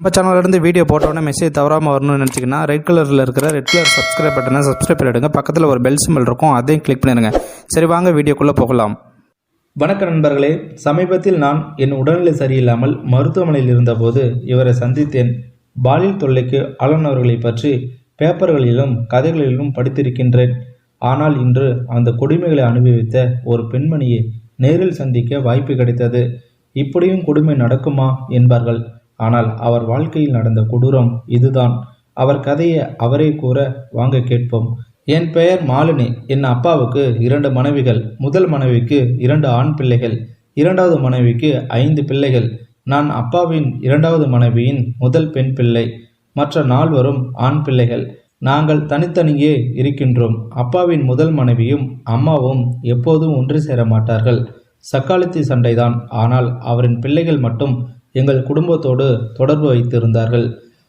நம்ம சேனல்லேருந்து வீடியோ போட்டோன்னே மெசேஜ் தவறாமல் வரணும்னு நினச்சிங்கன்னா ரெட் கலரில் இருக்கிற ரெட் கலர் சப்ஸ்கிரைப் பட்டனை சப்ஸ்கிரைப் பண்ணிவிடுங்க பக்கத்தில் ஒரு பெல் சிம்பிள் இருக்கும் அதையும் கிளிக் பண்ணிடுங்க. சரி வாங்க வீடியோக்குள்ளே போகலாம். வணக்க நண்பர்களே. சமீபத்தில் நான் என் உடல்நிலை சரியில்லாமல் மருத்துவமனையில் இருந்தபோது இவரை சந்தித்தேன். பாலியல் தொல்லைக்கு ஆளுநர்களை பற்றி பேப்பர்களிலும் கதைகளிலும் படித்திருக்கின்றேன். ஆனால் இன்று அந்த கொடுமைகளை அனுபவித்த ஒரு பெண்மணியை நேரில் சந்திக்க வாய்ப்பு கிடைத்தது. இப்படியும் கொடுமை நடக்குமா என்பார்கள். ஆனால் அவர் வாழ்க்கையில் நடந்த கொடூரம் இதுதான். அவர் கதையை அவரே கூற வாங்க கேட்போம். என் பெயர் மாலினி. என் அப்பாவுக்கு இரண்டு மனைவிகள். முதல் மனைவிக்கு இரண்டு ஆண் பிள்ளைகள். இரண்டாவது மனைவிக்கு ஐந்து பிள்ளைகள். நான் அப்பாவின் இரண்டாவது மனைவியின் முதல் பெண் பிள்ளை. மற்ற நால்வரும் ஆண் பிள்ளைகள். நாங்கள் தனித்தனியே இருக்கின்றோம். அப்பாவின் முதல் மனைவியும் அம்மாவும் எப்போதும் ஒன்று சேர மாட்டார்கள். சக்காலத்தி சண்டைதான். ஆனால் அவரின் பிள்ளைகள் மட்டும் எங்கள் குடும்பத்தோடு தொடர்பு வைத்திருந்தார்கள்.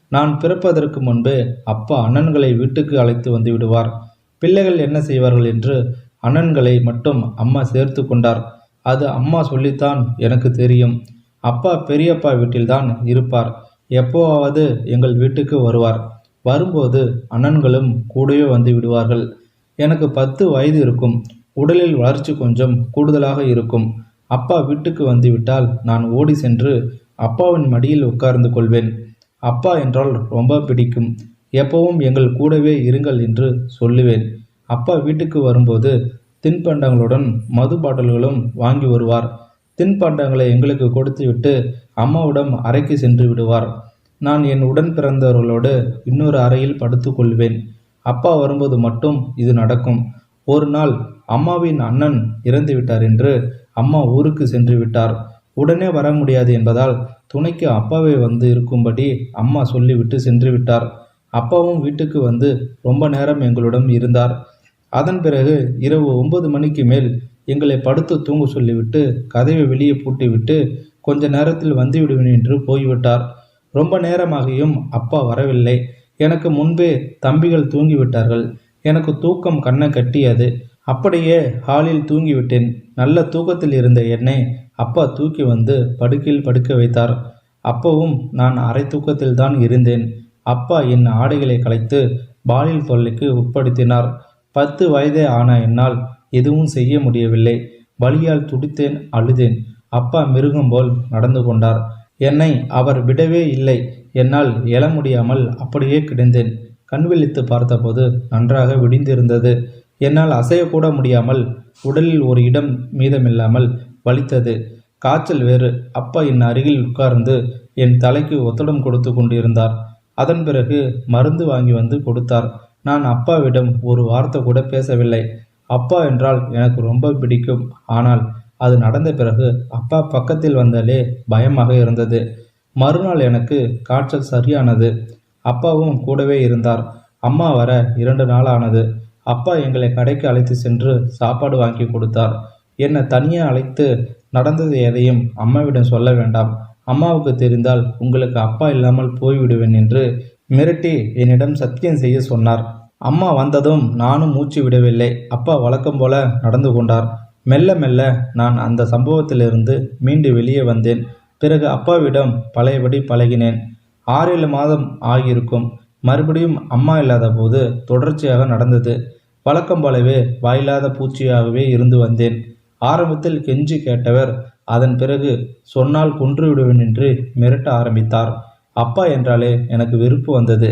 நான் பிறப்பதற்கு முன்பு அப்பா அண்ணன்களை வீட்டுக்கு அழைத்து வந்து விடுவார். பிள்ளைகள் என்ன செய்வார்கள் என்று அண்ணன்களை மட்டும் அம்மா சேர்த்து கொண்டார். அது அம்மா சொல்லித்தான் எனக்கு தெரியும். அப்பா பெரியப்பா வீட்டில்தான் இருப்பார். எப்போவாவது எங்கள் வீட்டுக்கு வருவார். வரும்போது அண்ணன்களும் கூடவே வந்து விடுவார்கள். எனக்கு பத்து வயது இருக்கும். உடலில் வளர்ச்சி கொஞ்சம் கூடுதலாக இருக்கும். அப்பா வீட்டுக்கு வந்துவிட்டால் நான் ஓடி சென்று அப்பாவின் மடியில் உட்கார்ந்து கொள்வேன். அப்பா என்றால் ரொம்ப பிடிக்கும். எப்பவும் எங்கள் கூடவே இருங்கள் என்று சொல்லுவேன். அப்பா வீட்டுக்கு வரும்போது தின்பண்டங்களுடன் மது பாட்டில்களும் வாங்கி வருவார். தின்பண்டங்களை எங்களுக்கு கொடுத்துவிட்டு அம்மாவிடம் அறைக்கு சென்று விடுவார். நான் என் உடன் பிறந்தவர்களோடு இன்னொரு அறையில் படுத்து கொள்வேன். அப்பா வரும்போது மட்டும் இது நடக்கும். ஒரு நாள் அம்மாவின் அண்ணன் இறந்து விட்டார் என்று அம்மா ஊருக்கு சென்று விட்டார். உடனே வர முடியாது என்பதால் துணைக்கு அப்பாவே வந்து இருக்கும்படி அம்மா சொல்லிவிட்டு சென்று விட்டார் அப்பாவும் வீட்டுக்கு வந்து ரொம்ப நேரம் எங்களுடன் இருந்தார். அதன் பிறகு இரவு ஒன்பது மணிக்கு மேல் எங்களை படுத்து தூங்க சொல்லிவிட்டு கதவை வெளியே பூட்டிவிட்டு கொஞ்ச நேரத்தில் வந்துவிடுவேன் என்று போய்விட்டார். ரொம்ப நேரமாகியும் அப்பா வரவில்லை. எனக்கு முன்பே தம்பிகள் தூங்கிவிட்டார்கள். எனக்கு தூக்கம் கண்ணை கட்டியது. அப்படியே ஹாலில் தூங்கிவிட்டேன். நல்ல தூக்கத்தில் இருந்த என்னை அப்பா தூக்கி வந்து படுக்கையில் படுக்க வைத்தார். அப்பவும் நான் அரை தூக்கத்தில் தான் இருந்தேன். அப்பா என் ஆடைகளை கலைத்து பாலியல் தொல்லைக்கு உட்படுத்தினார். பத்து வயதே ஆன என்னால் எதுவும் செய்ய முடியவில்லை. வலியால் துடித்தேன் அழுதேன். அப்பா மிருகம் போல் நடந்து கொண்டார். என்னை அவர் விடவே இல்லை. என்னால் எழ முடியாமல் அப்படியே கிடந்தேன். கண்விழித்து பார்த்தபோது நன்றாக விடிந்திருந்தது. என்னால் அசையக்கூட முடியாமல் உடலில் ஒரு இடம் மீதமில்லாமல் வலித்தது. காய்ச்சல் வேறு. அப்பா என் அருகில் உட்கார்ந்து என் தலைக்கு ஒத்தடம் கொடுத்து கொண்டிருந்தார். அதன் பிறகு மருந்து வாங்கி வந்து கொடுத்தார். நான் அப்பாவிடம் ஒரு வார்த்தை கூட பேசவில்லை. அப்பா என்றால் எனக்கு ரொம்ப பிடிக்கும். ஆனால் அது நடந்த பிறகு அப்பா பக்கத்தில் வந்தாலே பயமாக இருந்தது. மறுநாள் எனக்கு காய்ச்சல் சரியானது. அப்பாவும் கூடவே இருந்தார். அம்மா வர இரண்டு நாள் ஆனது அப்பா எங்களை கடைக்கு அழைத்து சென்று சாப்பாடு வாங்கி கொடுத்தார். என்னை தனியாக அழைத்து நடந்தது எதையும் அம்மாவிடம் சொல்ல வேண்டாம். அம்மாவுக்கு தெரிந்தால் உங்களுக்கு அப்பா இல்லாமல் போய்விடுவேன் என்று மிரட்டி என்னிடம் சத்தியம் செய்ய சொன்னார். அம்மா வந்ததும் நானும் மூச்சு விடவில்லை. அப்பா வழக்கம் போல நடந்து கொண்டார். மெல்ல மெல்ல நான் அந்த சம்பவத்திலிருந்து மீண்டு வெளியே வந்தேன். பிறகு அப்பாவிடம் பழையபடி பழகினேன். ஆறேழு மாதம் ஆகியிருக்கும். மறுபடியும் அம்மா இல்லாத போது தொடர்ச்சியாக நடந்தது. வழக்கம் போலவே வாயில்லாத பூச்சியாகவே இருந்து வந்தேன். ஆரம்பத்தில் கெஞ்சி கேட்டவர் அதன் பிறகு சொன்னால் கொன்று விடுவேன் என்று மிரட்ட ஆரம்பித்தார். அப்பா என்றாலே எனக்கு வெறுப்பு வந்தது.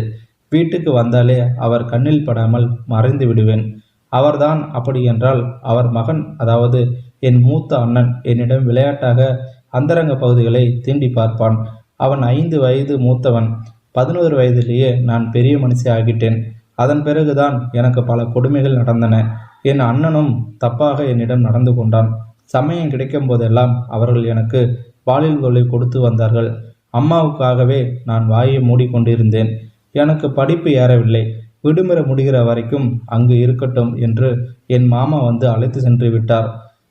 வீட்டுக்கு வந்தாலே அவர் கண்ணில் படாமல் மறைந்து விடுவேன். அவர்தான் அப்படி என்றால் அவர் மகன் அதாவது என் மூத்த அண்ணன். என்னிடம் விளையாட்டாக அந்தரங்க பகுதிகளை தீண்டி பார்ப்பான். அவன் ஐந்து வயது மூத்தவன். பதினோரு வயதிலேயே நான் பெரிய மனுஷி ஆகிட்டேன். அதன் பிறகுதான் எனக்கு பல கொடுமைகள் நடந்தன. என் அண்ணனும் தப்பாக என்னிடம் நடந்து கொண்டான். சமயம் கிடைக்கும் போதெல்லாம் அவர்கள் எனக்கு பாலியல் தொல்லை கொடுத்து வந்தார்கள். அம்மாவுக்காகவே நான் வாயை மூடிக்கொண்டிருந்தேன். எனக்கு படிப்பு ஏறவில்லை. விடுமுறை முடிகிற வரைக்கும் அங்கு இருக்கட்டும் என்று என் மாமா வந்து அழைத்து சென்று விட்டார்.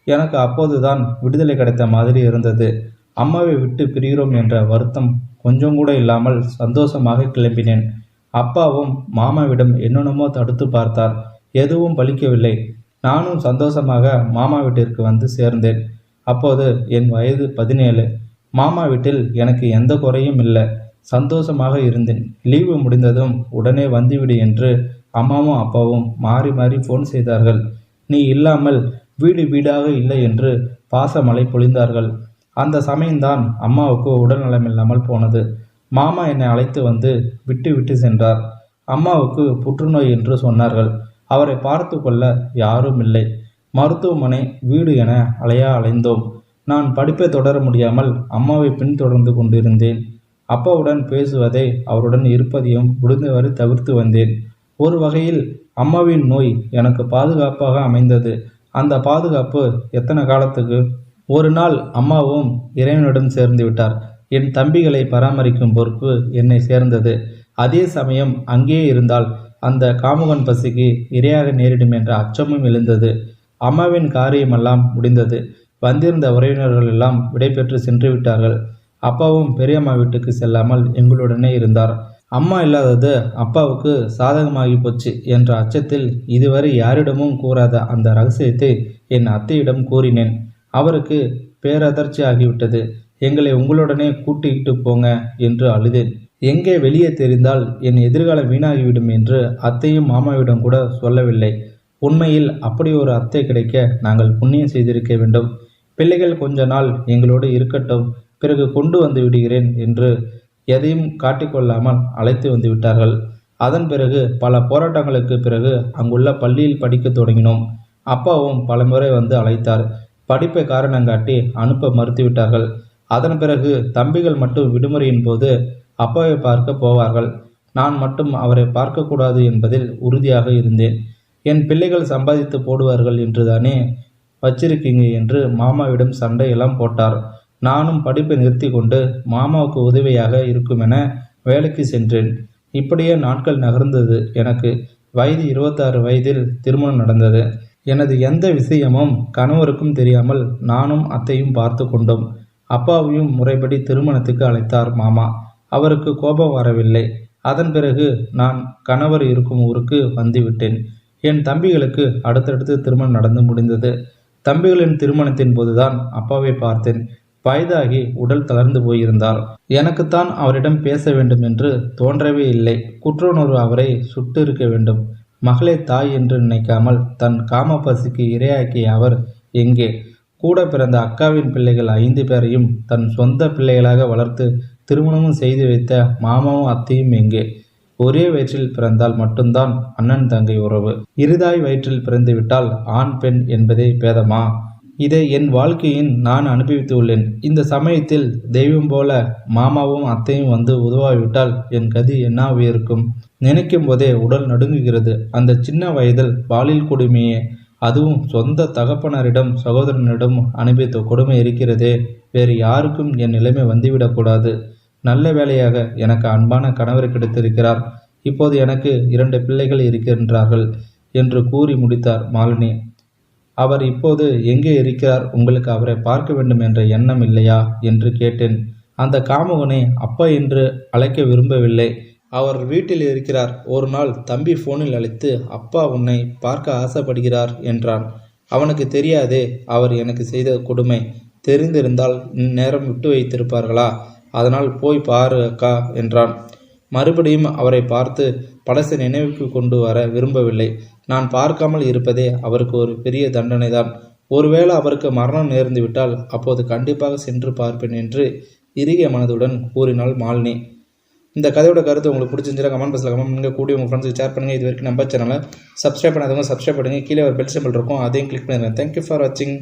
எனக்கு அப்போதுதான் விடுதலை கிடைத்த மாதிரி இருந்தது. அம்மாவை விட்டு பிரிகிறோம் என்ற வருத்தம் கொஞ்சம் கூட இல்லாமல் சந்தோஷமாக கிளம்பினேன். அப்பாவும் மாமாவிடம் என்னென்னமோ தடுத்து பார்த்தார். எதுவும் பலிக்கவில்லை. நானும் சந்தோஷமாக மாமா வீட்டிற்கு வந்து சேர்ந்தேன். அப்போது என் வயது பதினேழு. மாமா வீட்டில் எனக்கு எந்த குறையும் இல்லை. சந்தோஷமாக இருந்தேன். லீவு முடிந்ததும் உடனே வந்துவிடு என்று அம்மாவும் அப்பாவும் மாறி மாறி ஃபோன் செய்தார்கள். நீ இல்லாமல் வீடு வீடாக இல்லை என்று பாசமழை பொழிந்தார்கள். அந்த சமயம்தான் அம்மாவுக்கு உடல்நலமில்லாமல் போனது. மாமா என்னை அழைத்து வந்து விட்டு விட்டு சென்றார். அம்மாவுக்கு புற்றுநோய் என்று சொன்னார்கள். அவரை பார்த்து கொள்ள யாரும் இல்லை. மருத்துவமனை வீடு என அலையா அலைந்தோம். நான் படிப்பை தொடர முடியாமல் அம்மாவை பின்தொடர்ந்து கொண்டிருந்தேன். அப்பாவுடன் பேசுவதை அவருடன் இருப்பதையும் முடிந்தவரை தவிர்த்து வந்தேன். ஒரு வகையில் அம்மாவின் நோய் எனக்கு பாதுகாப்பாக அமைந்தது. அந்த பாதுகாப்பு எத்தனை காலத்துக்கு? ஒரு நாள் அம்மாவும் இறைவனிடம் சேர்ந்து விட்டார். என் தம்பிகளை பராமரிக்கும் பொறுப்பு என்னை சேர்ந்தது. அதே சமயம் அங்கே இருந்தால் அந்த காமுகன் பசிக்கு இரையாக நேரிடும் என்ற அச்சமும் எழுந்தது. அம்மாவின் காரியமெல்லாம் முடிந்தது. வந்திருந்த உறவினர்கள் எல்லாம் விடைபெற்று சென்று விட்டார்கள். அப்பாவும் பெரியம்மா வீட்டுக்கு செல்லாமல் எங்களுடனே இருந்தார். அம்மா இல்லாதது அப்பாவுக்கு சாதகமாகி போச்சு என்ற அச்சத்தில் இதுவரை யாரிடமும் கூறாத அந்த ரகசியத்தை என் அத்தையிடம் கூறினேன். அவருக்கு பேரதர்ச்சி ஆகிவிட்டது எங்களை உங்களுடனே கூட்டிக்கிட்டு போங்க என்று அழுதேன். எங்கே வெளியே தெரிந்தால் என் எதிர்காலம் வீணாகிவிடும் என்று அத்தையும் மாமாவிடம் கூட சொல்லவில்லை. உண்மையில் அப்படி ஒரு அத்தை கிடைக்க நாங்கள் புண்ணியம் செய்திருக்க வேண்டும். பிள்ளைகள் கொஞ்ச நாள் எங்களோடு இருக்கட்டும் பிறகு கொண்டு வந்து விடுகிறேன் என்று எதையும் காட்டிக்கொள்ளாமல் அழைத்து வந்து விட்டார்கள். அதன் பிறகு பல போராட்டங்களுக்கு பிறகு அங்குள்ள பள்ளியில் படிக்க தொடங்கினோம். அப்பாவும் பலமுறை வந்து அழைத்தார். படிப்பை காரணங்காட்டி அனுப்ப மறுத்துவிட்டார்கள். அதன் பிறகு தம்பிகள் மட்டும் விடுமுறையின் போது அப்பாவை பார்க்க போவார்கள். நான் மட்டும் அவரை பார்க்கக்கூடாது என்பதில் உறுதியாக இருந்தேன். என் பிள்ளைகள் சம்பாதித்து போடுவார்கள் என்றுதானே வச்சிருக்கீங்க என்று மாமாவிடம் சண்டையெல்லாம் போட்டார். நானும் படிப்பை நிறுத்தி கொண்டு மாமாவுக்கு உதவியாக இருக்குமென வேலைக்கு சென்றேன். இப்படியே நாட்கள் நகர்ந்தது எனக்கு. வயது இருபத்தாறு வயதில் திருமணம் நடந்தது. எனது எந்த விஷயமும் கணவருக்கும் தெரியாமல் நானும் அத்தையும் பார்த்து கொண்டோம். அப்பாவையும் முறைப்படி திருமணத்துக்கு அழைத்தார் மாமா. அவருக்கு கோபம் வரவில்லை. அதன் பிறகு நான் கணவர் இருக்கும் ஊருக்கு வந்துவிட்டேன். என் தம்பிகளுக்கு அடுத்தடுத்து திருமணம் நடந்து முடிந்தது. தம்பிகளின் திருமணத்தின் போதுதான் அப்பாவை பார்த்தேன். வயதாகி உடல் தளர்ந்து போயிருந்தார் எனக்குத்தான் அவரிடம் பேச வேண்டும் என்று தோன்றவே இல்லை. குற்றோணர்வு அவரை சுட்டு இருக்க வேண்டும். மகளே தாய் என்று நினைக்காமல் தன் காம பசிக்கு இரையாக்கிய அவர் எங்கே? கூட பிறந்த அக்காவின் பிள்ளைகள் ஐந்து பேரையும் தன் சொந்த பிள்ளைகளாக வளர்த்து திருமணமும் செய்து வைத்த மாமாவும் அத்தையும் எங்கே? ஒரே வயிற்றில் பிறந்தால் மட்டும்தான் அண்ணன் தங்கை உறவு. இருதாய் வயிற்றில் பிறந்துவிட்டால் ஆண் பெண் என்பதே பேதமா? இதை என் வாழ்க்கையின் நான் அனுபவித்து உள்ளேன் இந்த சமயத்தில் தெய்வம் போல மாமாவும் அத்தையும் வந்து உதவாவிட்டால் என் கதி என்னவாக இருக்கும்? நினைக்கும் போதே உடல் நடுங்குகிறது. அந்த சின்ன வயதில் பாலியல் கொடுமையே அதுவும் சொந்த தகப்பனரிடம் சகோதரனிடம் அனுபவித்த கொடுமை இருக்கிறதே. வேறு யாருக்கும் என் நிலைமை வந்துவிடக்கூடாது. நல்ல வேலையாக எனக்கு அன்பான கணவர் கிடைத்திருக்கிறார். இப்போது எனக்கு இரண்டு பிள்ளைகள் இருக்கின்றார்கள் என்று கூறி முடித்தார் மாலினி. அவர் இப்போது எங்கே இருக்கிறார்? உங்களுக்கு அவரை பார்க்க வேண்டும் என்ற எண்ணம் இல்லையா? என்று கேட்டேன். அந்த காமுகனை அப்பா என்று அழைக்க விரும்பவில்லை. அவர் வீட்டில் இருக்கிறார். ஒரு நாள் தம்பி ஃபோனில் அழைத்து அப்பா உன்னை பார்க்க ஆசைப்படுகிறார் என்றான். அவனுக்கு தெரியாதே அவர் எனக்கு செய்த கொடுமை. தெரிந்திருந்தால் இந்நேரம் விட்டு வைத்திருப்பார்களா? அதனால் போய் பாரு அக்கா என்றான். மறுபடியும் அவரை பார்த்து பழசை நினைவுக்கு கொண்டு வர விரும்பவில்லை. நான் பார்க்காமல் இருப்பதே அவருக்கு ஒரு பெரிய தண்டனைதான். ஒருவேளை அவருக்கு மரணம் நேர்ந்துவிட்டால் அப்போது கண்டிப்பாக சென்று பார்ப்பேன் என்று இறுகிய மனதுடன் கூறினாள் மாலினி. இந்த கதையோட கருத்து உங்களுக்கு பிடிச்சிருந்துச்சா கமெண்ட் பாக்ஸில் கமெண்ட் பண்ணுங்க. கூடிய உங்கள் ஃப்ரெண்ட்ஸுக்கு ஷேர் பண்ணுங்கள் இது வரைக்கும் நம்ம சேனலை சப்ஸ்கிரைப் பண்ணாதவங்க சப்ஸ்கிரைப் பண்ணுங்கள் கீழே ஒரு பெல் சிம்பிள் இருக்கும். அதையும் கிளிக் பண்ணுங்கள் தேங்க்யூ ஃபார் வாட்சிங்